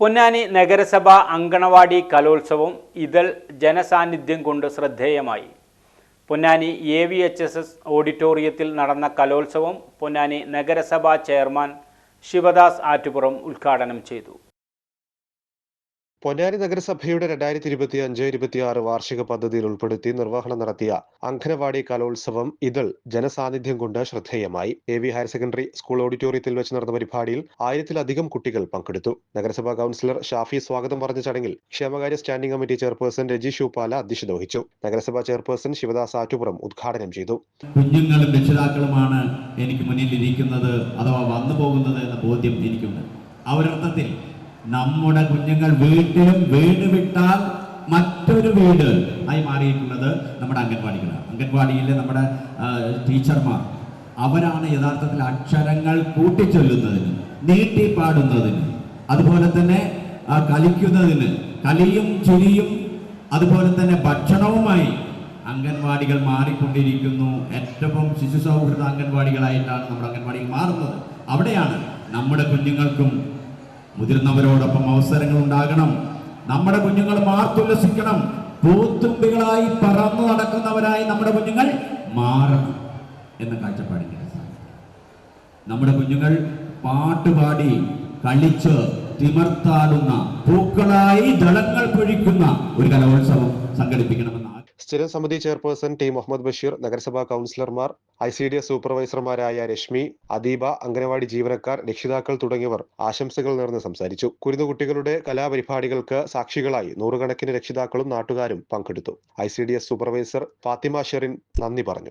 പൊന്നാനി നഗരസഭ അങ്കണവാടി കലോത്സവം ഇതൾ ജനസാന്നിധ്യം കൊണ്ട് ശ്രദ്ധേയമായി. Ponnani A V H S S ഓഡിറ്റോറിയത്തിൽ നടന്ന കലോത്സവം പൊന്നാനി നഗരസഭാ ചെയർമാൻ ശിവദാസ് ആറ്റുപുറം ഉദ്ഘാടനം ചെയ്തു. പൊന്നാനി നഗരസഭയുടെ രണ്ടായിരത്തി ഇരുപത്തി അഞ്ച് ഇരുപത്തി ആറ് വാർഷിക പദ്ധതിയിൽ ഉൾപ്പെടുത്തി നിർവഹണം നടത്തിയ അങ്കനവാടി കലോത്സവം ഇതൾ ജനസാന്നിധ്യം കൊണ്ട് ശ്രദ്ധേയമായി. A V higher secondary school ഓഡിറ്റോറിയത്തിൽ വെച്ച് നടന്ന പരിപാടിയിൽ ആയിരത്തിലധികം കുട്ടികൾ പങ്കെടുത്തു. നഗരസഭാ കൗൺസിലർ ഷാഫി സ്വാഗതം പറഞ്ഞ ചടങ്ങിൽ ക്ഷേമകാര്യ standing committee chairperson Reji Shoopala അധ്യക്ഷത വഹിച്ചു നഗരസഭാ ചെയർപേഴ്സൺ ശിവദാസ് ആറ്റുപുറം ഉദ്ഘാടനം ചെയ്തു. കുഞ്ഞുങ്ങളും രക്ഷിതാക്കളുമാണ് എനിക്ക് മുന്നിൽ ഇരിക്കുന്നത് അഥവാ വന്നു പോകുന്നത് എന്ന ബോധ്യം എനിക്കുണ്ട്. ആ നമ്മുടെ കുഞ്ഞുങ്ങൾ വീട്ടിലും വീട് വിട്ടാൽ മറ്റൊരു വീട് ആയി മാറിയിട്ടുള്ളത് നമ്മുടെ അംഗൻവാടികളാണ്. അംഗൻവാടിയിലെ നമ്മുടെ ടീച്ചർമാർ അവരാണ് യഥാർത്ഥത്തിൽ അക്ഷരങ്ങൾ കൂട്ടിച്ചൊല്ലുന്നതിന് നീട്ടിപ്പാടുന്നതിന് അതുപോലെ തന്നെ കളിക്കുന്നതിന് കളിയും ചിരിയും അതുപോലെ തന്നെ ഭക്ഷണവുമായി അംഗൻവാടികൾ മാറിക്കൊണ്ടിരിക്കുന്നു. ഏറ്റവും ശിശു സൗഹൃദ അംഗൻവാടികളായിട്ടാണ് നമ്മുടെ അംഗൻവാടികൾ മാറുന്നത്. അവിടെയാണ് നമ്മുടെ കുഞ്ഞുങ്ങൾക്കും മുതിർന്നവരോടൊപ്പം അവസരങ്ങൾ ഉണ്ടാകണം നമ്മുടെ കുഞ്ഞുങ്ങൾ മാർത്തുല്ലസിക്കണം. പൂത്തുമ്പികളായി പറന്നു നടക്കുന്നവരായി നമ്മുടെ കുഞ്ഞുങ്ങൾ മാറണം എന്ന അടിസ്ഥാനത്തിൽ നമ്മുടെ കുഞ്ഞുങ്ങൾ പാട്ടുപാടി കളിച്ച് തിമർത്താടുന്ന പൂക്കളായി ദളങ്ങൾ പൊഴിക്കുന്ന ഒരു കലോത്സവം സംഘടിപ്പിക്കണമെന്ന് ആ- സ്ഥിരം സമിതി ചെയർപേഴ്സൺ ടി മുഹമ്മദ് ബഷീർ നഗരസഭാ കൗൺസിലർമാർ ഐ സി ഡി എസ് സൂപ്പർവൈസർമാരായ രശ്മി അദീബ അംഗനവാടി ജീവനക്കാർ രക്ഷിതാക്കൾ തുടങ്ങിയവർ ആശംസകൾ നേർന്ന് സംസാരിച്ചു. കുരുന്നുകുട്ടികളുടെ കലാപരിപാടികൾക്ക് സാക്ഷികളായി നൂറുകണക്കിന് രക്ഷിതാക്കളും നാട്ടുകാരും പങ്കെടുത്തു. I C D S supervisor Fathima Sherin നന്ദി പറഞ്ഞു.